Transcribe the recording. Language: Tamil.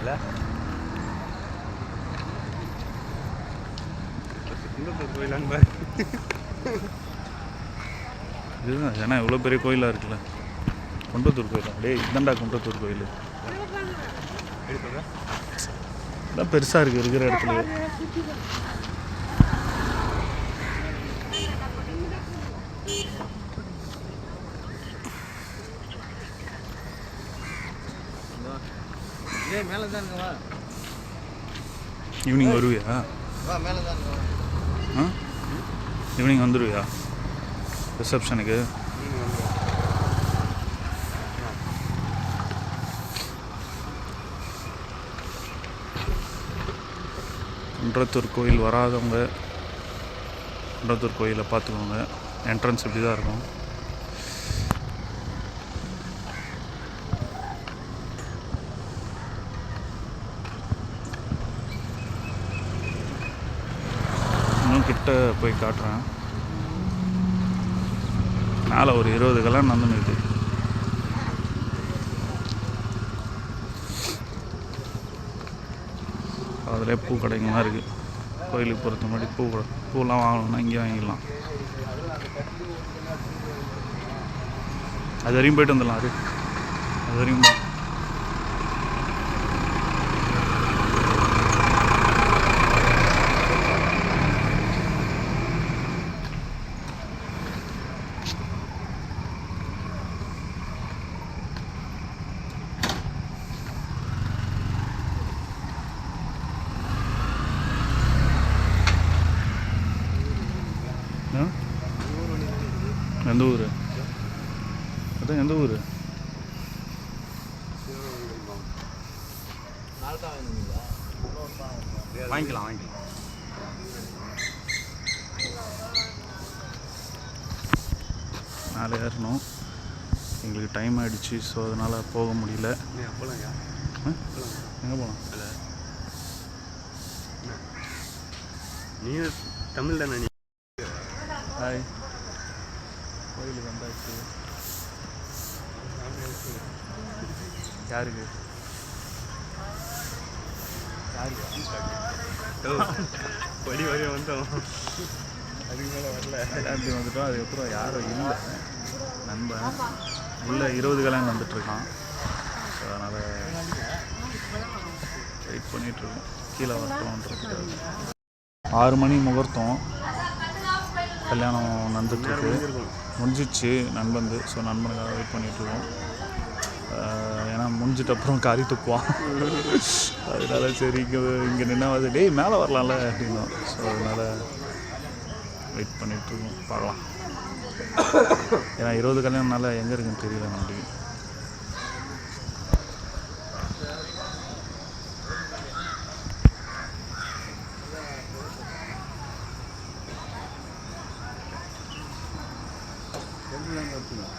இல்லை குண்டத்தூர் கோயிலான்னு பாரு இதுதான் ஏன்னா இவ்வளோ பெரிய கோயிலாக இருக்குல்ல? குன்றத்தூர் கோயிலா? டேய் இதாண்டா குன்றத்தூர் கோயில். இதான் பெருசாக இருக்குது இருக்கிற இடத்துல ஏய் மேலே தான் வா. ஈவினிங் வருவியா? வா மேலே தான் வா. ஆ? ஈவினிங் வந்துடுவியா ரிசப்ஷனுக்கு குன்றத்தூர் கோயில் வராதவங்க குன்றத்தூர் கோயிலை பார்த்துக்கோங்க. என்ட்ரன்ஸ் இப்படி தான் இருக்கும். இன்னும் கிட்ட போய் காட்டுறேன். மேலே ஒரு இருபது கல்யாணம் நடந்துன்னு இருக்குது அதிலே பூ கடைங்கலாம் இருக்குது கோயிலுக்கு பொறுத்த மாதிரி பூ கடை பூலாம் வாங்கணும்னா இங்கே வாங்கிக்கலாம் அது வரையும் போயிட்டு வந்துடலாம் அது. அது வரையும் போ. ஆ? எந்த ஊர்? அதான் எந்த ஊர்? வாங்கிக்கலாம் வாங்கிக்கலாம். மேலே ஏறணும். எங்களுக்கு டைம் ஆயிடுச்சு ஸோ அதனால் போக முடியல? எங்கே போகலாம் இல்லை நீ தமிழ் தானே நீ? ஹாய் கோயிலுக்கு வந்தாச்சு. யாருக்கு? படி வரைய வந்தோம் அதுக்கு மேலே வரல. கல்யாணத்துக்கு வந்துட்டோம். அதுக்கப்புறம் யாரும் இல்லை. நண்பன். உள்ள இருபது கல்யாணம் வந்துட்டுருக்கான் ஸோ அதனால் வெயிட் பண்ணிகிட்ருக்கோம் கீழே வரட்டோன்றதுக்காக ஆறு மணி முகூர்த்தம். கல்யாணம் நடந்துட்டுருக்கு. முடிஞ்சிச்சு நண்பந்து. ஸோ நண்பனுக்காக வெயிட் பண்ணிகிட்ருக்கோம் ஏன்னா முடிஞ்சிட்ட அப்புறம் காரி துப்புவான். அதனால சரி இங்கே இங்கே நின்னாவது டேய் மேலே வரலாம்ல அப்படின்னோம் ஸோ அதனால் வெயிட் பண்ணிகிட்ருக்கோம் பார்க்கலாம். ஏன்னா இருபது கல்யாணம்னால எங்கே இருக்குன்னு தெரியல நம்மளுக்கு తిరుమల